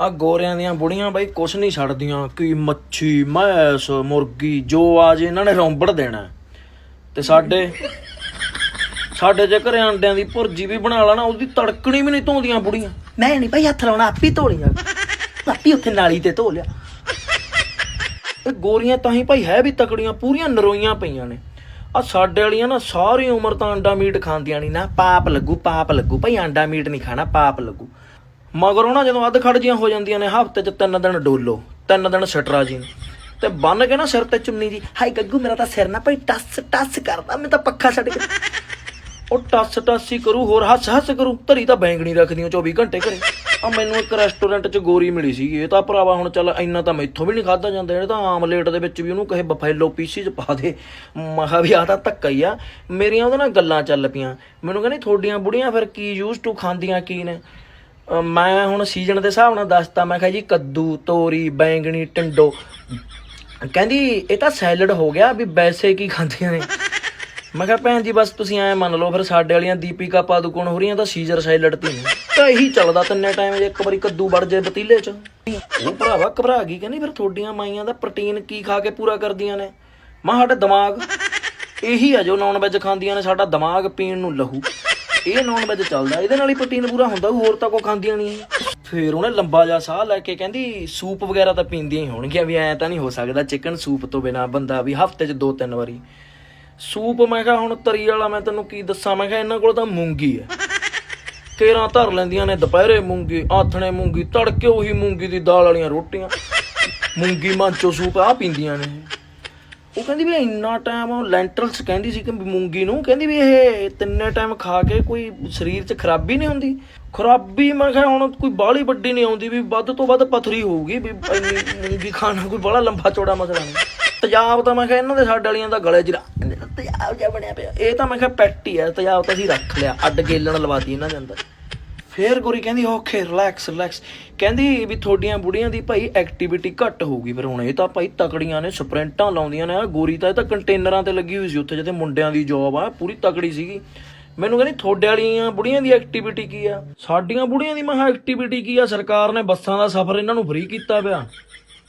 ਆ ਗੋਰਿਆਂ ਦੀਆਂ ਬੁੜੀਆਂ ਬਾਈ ਕੁਛ ਨਹੀਂ ਛੱਡਦੀਆਂ। ਕੀ ਮੱਛੀ ਮੈਸ ਮੁਰਗੀ ਜੋ ਆ ਜੇ ਇਹਨਾਂ ਨੇ ਰੌਂਬੜ ਦੇਣਾ। ਤੇ ਸਾਡੇ ਸਾਡੇ ਜੇ ਘਰੇ ਅੰਡਿਆਂ ਦੀ ਭੁਰਜੀ ਵੀ ਬਣਾ ਲਾ ਨਾ ਉਹਦੀ ਤੜਕਣੀ ਵੀ ਨਹੀਂ ਧੋਂਦੀਆਂ ਬੁੜੀਆਂ। ਮੈਂ ਨਹੀਂ ਭਾਈ ਹੱਥ ਲਾਉਣਾ ਆਪੀ ਧੋ ਲਿਆ। ਆਪੀ ਉੱਥੇ ਨਾਲੀ ਤੇ ਧੋ ਲਿਆ। ਇਹ ਗੋਰੀਆਂ ਤਾਂ ਹੀ ਭਾਈ ਹੈ ਵੀ ਤਕੜੀਆਂ ਪੂਰੀਆਂ ਨਰੋਈਆਂ ਪਈਆਂ ਨੇ। ਆ ਸਾਡੇ ਵਾਲੀਆਂ ਨਾ ਸਾਰੀ ਉਮਰ ਤਾਂ ਅੰਡਾ ਮੀਟ ਖਾਂਦੀਆਂ ਨਹੀਂ। ਨਾ ਪਾਪ ਲੱਗੂ ਪਾਪ ਲੱਗੂ। ਭਾਈ ਅੰਡਾ ਮੀਟ ਨਹੀਂ ਖਾਣਾ ਪਾਪ ਲੱਗੂ। ਮਗਰੋਂ ਨਾ ਜਦੋਂ ਅੱਧ ਖੜ ਜੀਆਂ ਹੋ ਜਾਂਦੀਆਂ ਨੇ, ਹਫ਼ਤੇ 'ਚ ਤਿੰਨ ਦਿਨ ਡੋਲੋ, ਤਿੰਨ ਦਿਨ ਸਟਰਾ ਜੀ। ਤੇ ਬੰਨ ਕੇ ਨਾ ਸਿਰ ਤੇ ਚੁੰਨੀ ਜੀ ਹਾਈ ਗੱਗੂ, ਮੇਰਾ ਤਾਂ ਸਿਰ ਨਾ ਭਾਈ ਟੱਸ ਟੱਸ ਕਰਦਾ, ਮੈਂ ਤਾਂ ਪੱਖਾ ਛੱਡ ਕੇ। ਉਹ ਟੱਸ ਟੱਸ ਹੀ ਕਰੂ, ਹੋਰ ਹੱਸ ਹੱਸ ਕਰੂ, ਧਰੀ ਤਾਂ ਬੈਂਗਣੀ ਰੱਖਦੀਆਂ 24 ਘੰਟੇ ਘਰੇ। ਆ ਮੈਨੂੰ ਇੱਕ ਰੈਸਟੋਰੈਂਟ 'ਚ ਗੋਰੀ ਮਿਲੀ ਸੀਗੀ, ਇਹ ਤਾਂ ਭਰਾਵਾ ਹੁਣ ਚੱਲ ਇੰਨਾ ਤਾਂ ਮੈਥੋਂ ਵੀ ਨਹੀਂ ਖਾਦਾ ਜਾਂਦਾ, ਇਹ ਤਾਂ ਆਮਲੇਟ ਦੇ ਵਿੱਚ ਵੀ ਉਹਨੂੰ ਕਹੇ ਬਫੈਲੋ ਪੀਸੀ 'ਚ ਪਾ ਦੇ। ਮਹਾ ਵੀ ਆ ਤਾਂ ਧੱਕਾ ਹੀ ਆ। ਮੇਰੀਆਂ ਉਹਦੇ ਨਾਲ ਗੱਲਾਂ ਚੱਲ ਪਈਆਂ। ਮੈਨੂੰ ਕਹਿੰਦੀ, ਤੁਹਾਡੀਆਂ ਬੁੜੀਆਂ ਫਿਰ ਕੀ ਯੂਜ਼ ਟੂ ਖਾਂਦੀਆਂ, ਕੀ ਨੇ? ਅਹ ਮੈਂ ਹੁਣ ਸੀਜ਼ਨ ਦੇ ਹਿਸਾਬ ਨਾਲ ਦੱਸਤਾ, ਮੈਂ ਕਿਹਾ ਜੀ ਕੱਦੂ, ਤੋਰੀ, ਬੈਂਗਣੀ ਟਿੰਡੋ ਕਹਿੰਦੀ, ਇਹ ਤਾਂ ਸੈਲਡ ਹੋ ਗਿਆ, ਵੀ ਵੈਸੇ ਕੀ ਖਾਂਦੀਆਂ ਨੇ? ਮੈਂ ਕਿਹਾ, ਭੈਣ ਜੀ, ਬਸ ਤੁਸੀਂ ਐ ਮੰਨ ਲਓ, ਫਿਰ ਸਾਡੇ ਵਾਲੀਆਂ ਦੀਪਿਕਾ ਪਾਦੂਕੋਣ ਹੋ ਰਹੀਆਂ, ਤਾਂ ਸੀਜ਼ਰ ਸੈਲਡ ਤੇ ਨੇ ਤਾਂ ਇਹੀ ਚੱਲਦਾ ਤਿੰਨੇ ਟਾਈਮ ਜੇ ਇੱਕ ਵਾਰੀ ਕੱਦੂ ਵੜ ਜੇ ਪਤੀਲੇ 'ਚ। ਉਹ ਭਰਾਵਾ ਘਬਰਾ ਗਈ, ਕਹਿੰਦੀ, ਫਿਰ ਤੁਹਾਡੀਆਂ ਮਾਈਆਂ ਦਾ ਪ੍ਰੋਟੀਨ ਕੀ ਖਾ ਕੇ ਪੂਰਾ ਕਰਦੀਆਂ ਨੇ? ਮੈਂ ਕਿਹਾ, ਸਾਡਾ ਦਿਮਾਗ ਇਹੀ ਆ ਜੋ ਨੌਨ ਵੈਜ ਖਾਂਦੀਆਂ ਨੇ, ਸਾਡਾ ਦਿਮਾਗ ਪੀਣ ਨੂੰ ਲਹੂ। ਇਹ ਨੌਨ ਵੈਜ ਚੱਲਦਾ, ਇਹਦੇ ਨਾਲ ਹੀ ਪ੍ਰੋਟੀਨ ਪੂਰਾ ਹੁੰਦਾ, ਹੋਰ ਤਾਂ ਕੋਈ ਖਾਂਦੀਆਂ ਨਹੀਂ। ਫਿਰ ਉਹਨੇ ਲੰਬਾ ਜਿਹਾ ਸਾਹ ਲੈ ਕੇ ਕਹਿੰਦੀ, ਸੂਪ ਵਗੈਰਾ ਤਾਂ ਪੀਂਦੀਆਂ ਹੀ ਹੋਣਗੀਆਂ, ਵੀ ਐ ਤਾਂ ਨਹੀਂ ਹੋ ਸਕਦਾ ਚਿਕਨ ਸੂਪ ਤੋਂ ਬਿਨਾ ਬੰਦਾ ਵੀ ਹਫ਼ਤੇ 'ਚ ਦੋ ਤਿੰਨ ਵਾਰੀ। ਸੂਪ ਮੈਂ ਕਿਹਾ, ਹੁਣ ਤਰੀ ਵਾਲਾ ਮੈਂ ਤੈਨੂੰ ਕੀ ਦੱਸਾਂ? ਮੈਂ ਕਿਹਾ, ਇਹਨਾਂ ਕੋਲ ਤਾਂ ਮੂੰਗੀ ਹੈ। ਕੇਰਾਂ ਧਰ ਲੈਂਦੀਆਂ ਨੇ ਦੁਪਹਿਰੇ ਮੂੰਗੀ, ਆਥਣੇ ਮੂੰਗੀ, ਤੜਕੇ ਉਹੀ ਮੂੰਗੀ ਦੀ ਦਾਲ ਵਾਲੀਆਂ ਰੋਟੀਆਂ। ਮੂੰਗੀ, ਮਾਂਚੋ ਸੂਪ ਆ ਪੀਂਦੀਆਂ ਨੇ। ਉਹ ਕਹਿੰਦੀ ਵੀ ਇੰਨਾ ਟਾਈਮ ਲੈਂਟਲਸ ਕਹਿੰਦੀ ਸੀ ਕਿ ਮੂੰਗੀ ਨੂੰ, ਕਹਿੰਦੀ ਵੀ ਇਹ ਤਿੰਨੇ ਟਾਈਮ ਖਾ ਕੇ ਕੋਈ ਸਰੀਰ 'ਚ ਖਰਾਬੀ ਨਹੀਂ ਹੁੰਦੀ। ਖਰਾਬੀ ਮੈਂ ਕਿਹਾ ਹੁਣ ਕੋਈ ਬਾਹਲੀ ਵੱਡੀ ਨਹੀਂ ਆਉਂਦੀ, ਵੀ ਵੱਧ ਤੋਂ ਵੱਧ ਪਥਰੀ ਹੋਊਗੀ, ਵੀ ਇੰਨੀ ਮੂੰਗੀ ਖਾਣਾ ਕੋਈ ਬੜਾ ਲੰਬਾ ਚੌੜਾ ਮਸਲਾ ਨਹੀਂ। ਤੇਜ਼ਾਬ ਤਾਂ ਮੈਂ ਕਿਹਾ ਇਹਨਾਂ ਦੇ ਸਾਡੇ ਵਾਲੀਆਂ ਦਾ ਗਲੇ 'ਚ ਰ- ਜਿਹਾ ਬਣਿਆ ਪਿਆ। ਇਹ ਤਾਂ ਮੈਂ ਕਿਹਾ ਪੈਟ ਹੀ ਹੈ ਤਜਾਬ ਤਾਂ ਅਸੀਂ ਰੱਖ ਲਿਆ, ਅੱਡ ਗੇਲਣ ਲਵਾਤੀ ਇਹਨਾਂ ਦੇ ਅੰਦਰ। ਫੇਰ ਗੋਰੀ ਕਹਿੰਦੀ, ਓਕੇ ਰਿਲੈਕਸ ਰਿਲੈਕਸ ਕਹਿੰਦੀ ਵੀ ਤੁਹਾਡੀਆਂ ਬੁੜੀਆਂ ਦੀ ਭਾਈ ਐਕਟੀਵਿਟੀ ਘੱਟ ਹੋਊਗੀ। ਫਿਰ ਹੁਣ ਇਹ ਤਾਂ ਭਾਈ ਤਕੜੀਆਂ ਨੇ, ਸਪ੍ਰਿੰਟਾਂ ਲਾਉਂਦੀਆਂ ਨੇ। ਗੋਰੀ ਤਾਂ ਇਹ ਤਾਂ ਕੰਟੇਨਰਾਂ ਤੇ ਲੱਗੀ ਹੋਈ ਸੀ ਉੱਥੇ, ਜਿੱਥੇ ਮੁੰਡਿਆਂ ਦੀ ਜੌਬ ਆ, ਪੂਰੀ ਤਕੜੀ ਸੀਗੀ। ਮੈਨੂੰ ਕਹਿੰਦੀ, ਤੁਹਾਡੇ ਵਾਲੀਆਂ ਬੁੜੀਆਂ ਦੀ ਐਕਟੀਵਿਟੀ ਕੀ ਆ? ਸਾਡੀਆਂ ਬੁੜੀਆਂ ਦੀ ਮਹਾ ਐਕਟੀਵਿਟੀ ਕੀ ਆ? ਸਰਕਾਰ ਨੇ ਬੱਸਾਂ ਦਾ ਸਫ਼ਰ ਇਹਨਾਂ ਨੂੰ ਫ੍ਰੀ ਕੀਤਾ ਪਿਆ।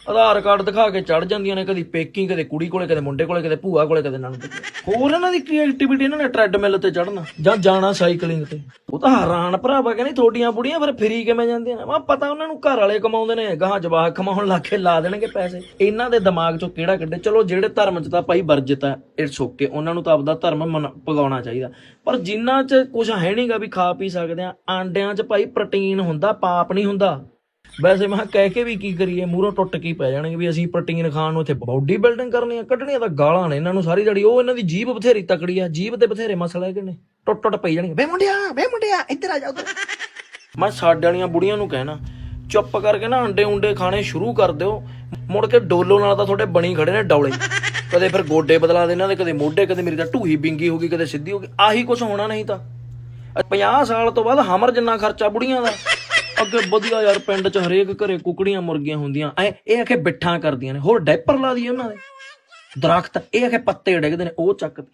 ਆਧਾਰ ਕਾਰਡ ਦਿਖਾ ਕੇ ਚੜ ਜਾਂਦੀਆਂ ਨੇ ਕਦੀ ਪੇਕੀ, ਕਦੇ ਕੁੜੀ ਕੋਲੇ, ਕਦੇ ਮੁੰਡੇ ਕੋਲੇ, ਕਦੇ ਭੂਆ ਕੋਲੇ, ਕਦੇ ਨਣਦ ਕੋਲੇ। ਹੋਰ ਇਹਨਾਂ ਦੀ ਕੀ ਐਕਟੀਵਿਟੀ ਇਹਨਾਂ ਨੇ ਟ੍ਰੈਡਮਿਲ ਤੇ ਚੜਨਾ ਜਾਂ ਜਾਣਾ ਸਾਈਕਲਿੰਗ ਤੇ। ਉਹ ਤਾਂ ਹੈਰਾਨ ਭਰਾਵਾ, ਕਹਿੰਦੀ ਤੁਹਾਡੀਆਂ ਬੁੜੀਆਂ ਫਿਰ ਫਰੀ ਕਿਵੇਂ ਜਾਂਦੀਆਂ ਨੇ? ਮੈਂ ਪਤਾ ਉਹਨਾਂ ਨੂੰ ਘਰ ਵਾਲੇ ਕਮਾਉਂਦੇ ਨੇ, ਗਾਹਾਂ ਜਵਾਹ ਕਮਾਉਣ ਲੱਗੇ ਲਾ ਦੇਣਗੇ ਪੈਸੇ। ਇਹਨਾਂ ਦੇ ਦਿਮਾਗ ਚੋਂ ਕਿਹੜਾ ਕੱਢੇ? ਚਲੋ ਜਿਹੜੇ ਧਰਮ 'ਚ ਤਾਂ ਭਾਈ ਵਰਜਿਤ ਆ ਇਟਸ ਓਕੇ ਉਹਨਾਂ ਨੂੰ ਤਾਂ ਆਪਦਾ ਧਰਮ ਮਨ- ਪਗਾਉਣਾ ਚਾਹੀਦਾ। ਪਰ ਜਿਨ੍ਹਾਂ 'ਚ ਕੁਝ ਹੈ ਨਹੀਂਗਾ ਵੀ ਖਾ ਪੀ ਸਕਦੇ ਆ, ਆਂਡਿਆਂ 'ਚ ਭਾਈ ਪ੍ਰੋਟੀਨ ਹੁੰਦਾ, ਪਾਪ ਨਹੀਂ ਹੁੰਦਾ। ਵੈਸੇ ਮੈਂ ਕਿਹਾ ਕਹਿ ਕੇ ਵੀ ਕੀ ਕਰੀਏ, ਮੂਹਰੋਂ ਟੁੱਟ ਕੀ ਪੈ ਜਾਣਗੇ ਵੀ ਅਸੀਂ ਪ੍ਰੋਟੀਨ ਖਾਣ ਨੂੰ ਇੱਥੇ ਬਾਡੀ ਬਿਲਡਿੰਗ ਕਰਨੀ ਆ, ਕੱਢਣੀਆਂ ਤਾਂ ਗਾਲਾਂ ਨੇ ਇਹਨਾਂ ਨੂੰ ਸਾਰੀ ਜੜੀ ਉਹ ਇਹਨਾਂ ਦੀ ਜੀਭ ਬਥੇਰੀ ਤਕੜੀ ਆ, ਜੀਭ ਤੇ ਬਥੇਰੇ ਮਸਲੇ ਹੈਗੇ ਨੇ, ਟੁੱਟ ਟੁੱਟ ਪਈ ਜਾਣਗੇ। ਵੇ ਮੁੰਡਿਆ ਵੇ ਮੁੰਡਿਆ, ਇੱਧਰ ਆ ਜਾ ਉੱਧਰ। ਮੈਂ ਸਾਡੇ ਵਾਲੀਆਂ ਬੁੜੀਆਂ ਨੂੰ ਕਹਿਣਾ, ਚੁੱਪ ਕਰਕੇ ਨਾ ਅੰਡੇ ਉਂਡੇ ਖਾਣੇ ਸ਼ੁਰੂ ਕਰ ਦਿਓ, ਮੁੜ ਕੇ ਡੋਲੋ ਨਾਲ ਤਾਂ ਤੁਹਾਡੇ ਬਣੀ ਖੜੇ ਨੇ ਡੌਲੇ। ਕਦੇ ਫਿਰ ਗੋਡੇ ਬਦਲਾ ਦੇ ਇਹਨਾਂ ਦੇ ਕਦੇ ਮੋਢੇ, ਕਦੇ ਮੇਰੀ ਤਾਂ ਢੂਹੀ ਬਿੰਗੀ ਹੋ ਗਈ, ਕਦੇ ਸਿੱਧੀ ਹੋ ਗਈ, ਆਹੀ ਕੁਝ ਹੋਣਾ ਨਹੀਂ ਤਾਂ। 50 ਸਾਲ ਤੋਂ ਬਾਅਦ ਹਮਰ ਜਿੰਨਾ ਖਰਚਾ ਬੁੜੀਆਂ ਦਾ। ਅੱਗੇ ਵਧੀਆ ਯਾਰ ਪਿੰਡ 'ਚ ਹਰੇਕ ਘਰੇ ਕੁਕੜੀਆਂ ਮੁਰਗੀਆਂ ਹੁੰਦੀਆਂ। ਐ ਇਹ ਆਖੇ ਬਿੱਠਾਂ ਕਰਦੀਆਂ ਨੇ। ਹੋਰ ਡਾਈਪਰ ਲਾ ਦਈਏ ਉਹਨਾਂ ਦੇ। ਦਰਖਤ, ਇਹ ਆਖੇ ਪੱਤੇ ਡਿੱਗਦੇ ਨੇ, ਉਹ ਚੱਕ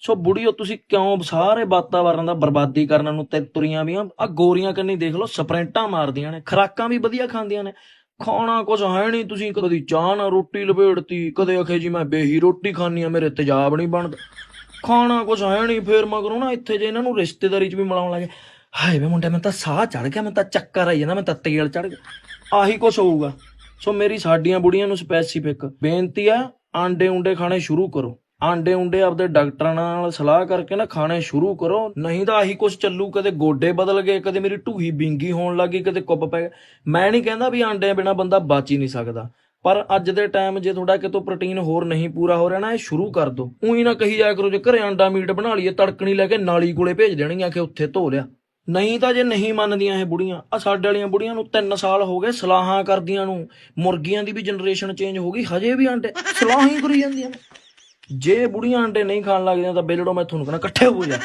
ਸੋ ਬੁੜੀਓ, ਤੁਸੀਂ ਕਿਉਂ ਸਾਰੇ ਵਾਤਾਵਰਨ ਦਾ ਬਰਬਾਦੀ ਕਰਨ ਨੂੰ ਤੇ ਤੁਰੀਆਂ ਵੀਆਂ? ਆ ਗੋਰੀਆਂ ਕੰਨੀ ਦੇਖ ਲਓ, ਸਪ੍ਰਿੰਟਾਂ ਮਾਰਦੀਆਂ ਨੇ। ਖਰਾਕਾਂ ਵੀ ਵਧੀਆ ਖਾਂਦੀਆਂ ਨੇ। ਖਾਣਾ ਕੁਝ ਹੈ ਨਹੀਂ ਤੁਸੀਂ ਕਦੀ ਚਾਹ ਨਾਲ ਰੋਟੀ ਲਪੇੜਤੀ, ਕਦੇ ਆਖੇ ਜੀ ਮੈਂ ਬੇਹੀ ਰੋਟੀ ਖਾਣੀ ਆ ਮੇਰੇ ਤੇਜ਼ਾਬ ਨਹੀਂ ਬਣਦਾ। ਖਾਣਾ ਕੁਝ ਹੈ ਨਹੀਂ ਫੇਰ ਮਗਰੋਂ ਨਾ ਇੱਥੇ ਜੇ ਇਹਨਾਂ ਨੂੰ ਰਿਸ਼ਤੇਦਾਰੀ 'ਚ ਵੀ ਮਿਲਾਉਣ ਲੱਗੇ ਹਾਏ ਵੇ ਮੁੰਡਾ ਮੈਂ ਤਾਂ ਸਾਹ ਚੜ ਗਿਆ, ਮੈਂ ਤਾਂ ਚੱਕਰ ਆਈ ਜਾਂਦਾ, ਮੈਂ ਤਾਂ ਤੇਲ ਚੜ ਗਿਆ। ਆਹੀ ਕੁਝ ਹੋਊਗਾ। ਸੋ ਮੇਰੀ ਸਾਡੀਆਂ ਬੁੜੀਆਂ ਨੂੰ ਸਪੈਸੀਫਿਕ ਬੇਨਤੀ ਆ, ਆਂਡੇ ਉਂਡੇ ਖਾਣੇ ਸ਼ੁਰੂ ਕਰੋ। ਆਂਡੇ ਉਂਡੇ ਆਪਦੇ ਡਾਕਟਰਾਂ ਨਾਲ ਸਲਾਹ ਕਰਕੇ ਨਾ ਖਾਣੇ ਸ਼ੁਰੂ ਕਰੋ। ਨਹੀਂ ਤਾਂ ਆਹੀ ਕੁਝ ਚੱਲੂ, ਕਦੇ ਗੋਡੇ ਬਦਲ ਗਏ, ਕਦੇ ਮੇਰੀ ਢੂਹੀ ਬਿੰਗੀ ਹੋਣ ਲੱਗੀ ਕਦੇ ਕੁੱਪ ਪੈ ਗਿਆ। ਮੈਂ ਨਹੀਂ ਕਹਿੰਦਾ ਵੀ ਆਂਡਿਆਂ ਬਿਨਾ ਬੰਦਾ ਬਚ ਹੀ ਨਹੀਂ ਸਕਦਾ। ਪਰ ਅੱਜ ਦੇ ਟਾਈਮ ਜੇ ਤੁਹਾਡਾ ਕਿਤੋਂ ਪ੍ਰੋਟੀਨ ਹੋਰ ਨਹੀਂ ਪੂਰਾ ਹੋ ਰਿਹਾ ਨਾ, ਇਹ ਸ਼ੁਰੂ ਕਰ ਦਿਓ। ਉਹੀ ਨਾ ਕਹੀ ਜਾਇਆ ਕਰੋ, ਜੇ ਘਰੇ ਆਂਡਾ ਮੀਟ ਬਣਾ ਲਈਏ, ਤੜਕਣੀ ਲੈ ਕੇ ਨਾਲੀ ਕੋਲੇ ਭੇਜ ਦੇਣਗੀਆਂ ਕਿ ਉੱਥੇ ਧੋ ਲਿਆ। ਨਹੀਂ ਤਾਂ ਜੇ ਨਹੀਂ ਮੰਨਦੀਆਂ ਇਹ ਬੁੜੀਆਂ ਆ ਸਾਡੇ ਵਾਲੀਆਂ ਬੁੜੀਆਂ ਨੂੰ 3 ਸਾਲ ਹੋ ਗਏ ਸਲਾਹਾਂ ਕਰਦੀਆਂ ਨੂੰ, ਮੁਰਗੀਆਂ ਦੀ ਵੀ ਜਨਰੇਸ਼ਨ ਚੇਂਜ ਹੋ ਗਈ, ਹਜੇ ਵੀ ਆਂਡੇ, ਸਲਾਹਾਂ ਹੀ ਕਰੀ ਜਾਂਦੀਆਂ ਨੇ। ਜੇ ਬੁੜੀਆਂ ਆਂਡੇ ਨਹੀਂ ਖਾਣ ਲੱਗਦੀਆਂ ਤਾਂ ਬੇਲੜੋ, ਮੈਂ ਤੁਹਾਨੂੰ ਕਹਿੰਦਾ ਇਕੱਠੇ ਹੋ ਜਾ।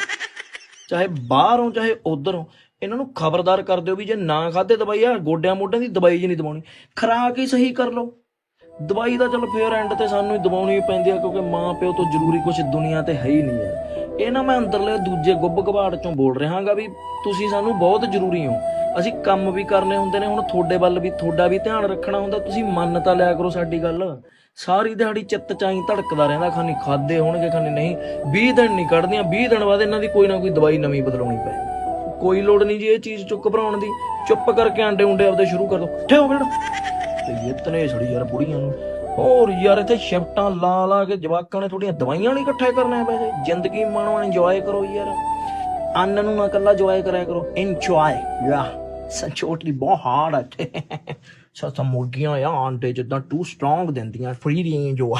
ਚਾਹੇ ਬਾਹਰੋਂ, ਚਾਹੇ ਉਧਰੋਂ, ਇਹਨਾਂ ਨੂੰ ਖਬਰਦਾਰ ਕਰ ਦਿਓ ਵੀ ਜੇ ਨਾ ਖਾਦੇ ਦਵਾਈ ਆ ਗੋਡਿਆਂ ਮੋਢਿਆਂ ਦੀ ਦਵਾਈ ਜੀ ਨਹੀਂ ਦਵਾਉਣੀ। ਖਰਾਕ ਹੀ ਸਹੀ ਕਰ ਲਓ। ਦਵਾਈ ਤਾਂ ਚਲ ਫੇਰ ਐਂਡ ਤੇ ਸਾਨੂੰ ਹੀ ਦਵਾਉਣੀ ਪੈਂਦੀ ਆ, ਕਿਉਂਕਿ ਮਾਂ ਪਿਓ ਤੋਂ ਜ਼ਰੂਰੀ ਕੁਝ ਦੁਨੀਆ ਤੇ ਹੈ ਹੀ ਨਹੀਂ ਯਾਰ ਇਹ ਨਾ ਮੈਂ ਅੰਦਰਲੇ ਦੂਜੇ ਗੁੱਬ ਘਬਾੜ ਚੋਂ ਬੋਲ ਰਿਹਾਗਾ ਵੀ ਤੁਸੀਂ ਸਾਨੂੰ ਬਹੁਤ ਜ਼ਰੂਰੀ ਹੋ। ਅਸੀਂ ਕੰਮ ਵੀ ਕਰਨੇ ਹੁੰਦੇ ਨੇ, ਹੁਣ ਤੁਹਾਡੇ ਵੱਲ ਵੀ, ਤੁਹਾਡਾ ਵੀ ਧਿਆਨ ਰੱਖਣਾ ਹੁੰਦਾ, ਤੁਸੀਂ ਮੰਨ ਤਾਂ ਲਿਆ ਕਰੋ ਸਾਡੀ ਗੱਲ। ਸਾਰੀ ਦਿਹਾੜੀ ਚਿੱਤ ਚਾਈ ਧੜਕਦਾ ਰਹਿੰਦਾ, ਖਾਨੀ ਖਾਦੇ ਹੋਣਗੇ, ਖਾਨੀ ਨਹੀਂ। 20 ਦਿਨ ਨਹੀਂ ਕੱਢਦੀਆਂ 20 ਦਿਨ ਬਾਅਦ ਇਹਨਾਂ ਦੀ ਕੋਈ ਨਾ ਕੋਈ ਦਵਾਈ ਨਵੀਂ ਬਦਲਾਉਣੀ ਪਏ ਕੋਈ ਲੋੜ ਨਹੀਂ ਜੀ ਇਹ ਚੀਜ਼ ਚੁੱਕ ਭਰਾਉਣ ਦੀ। ਚੁੱਪ ਕਰਕੇ ਆਂਡੇ ਉਂਡੇ ਆਪਦੇ ਸ਼ੁਰੂ ਕਰ ਦੋ। ਠਿਓ ਬੇੜ ਤੇ ਇਹ ਤਨੇ ਛੜੀ ਯਾਰ ਬੁੜੀਆਂ ਨੂੰ। ਹੋਰ ਯਾਰ ਇੱਥੇ ਸ਼ਿਫਟਾਂ ਲਾ ਲਾ ਕੇ ਜਵਾਕਾਂ ਨੇ ਥੋੜੀਆਂ ਦਵਾਈਆਂ ਨਹੀਂ ਇਕੱਠੇ ਕਰਨੇ ਪੈਸੇ। ਜ਼ਿੰਦਗੀ ਮਾਣੋ ਇੰਜੋਏ ਕਰੋ ਯਾਰ। ਅੰਨ ਨੂੰ ਨਾ ਕੱਲਾ ਜੋਏ ਕਰਿਆ ਕਰੋ। ਇੰਜੋਏ ਯਾ ਸੰਚੋਟਲੀ ਬਹੁਤ ਹਾਰਡ ਹੈ ਸੱਤ ਮੁਰਗੀਆਂ ਆ, ਆਂਡੇ ਜਿੱਦਾਂ ਟੂ ਸਟਰੋਂਗ ਦਿੰਦੀਆਂ ਫਰੀ ਦੀਆਂ ਜੋ